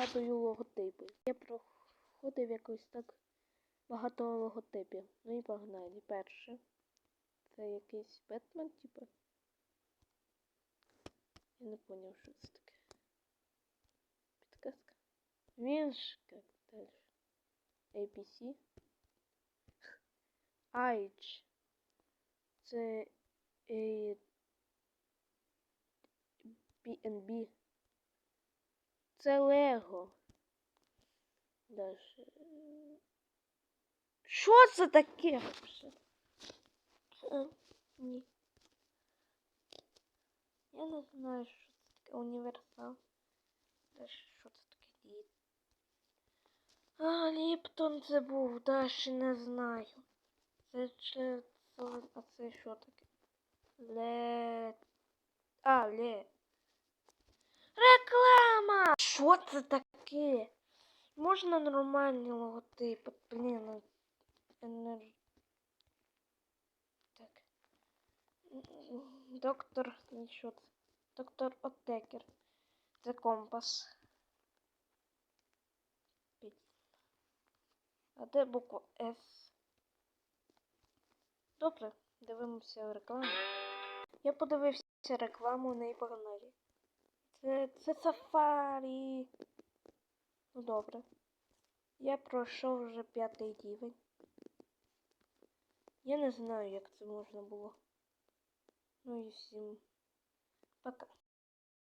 згадую логотипи. Я проходив якось так багато логотипів. Ну і погнали. Перше. Це якийсь Бетмен, типу. Я не поняв, що це таке. Підказка. Він ж як далі. APC. Айч. Це е, BNB. Це Лего. Дальше. Що це таке? Е, Ні. Я не знаю, що це таке універсал. Дальше що це таке ліп. А, Ліптон це був, далі не знаю. Це чи а це що таке? Ле. А, ле. Що це таке? Можна нормальні логотипи? Блін, ну, енер... Так. Доктор, ну, що це? Доктор Оттекер. Це компас. А де буква С? Добре, дивимося рекламу. Я подивився рекламу на погнали. Це, це сафарі. Ну добре. Я пройшов вже п'ятий рівень. Я не знаю, як це можна було. Ну і всім. Пока.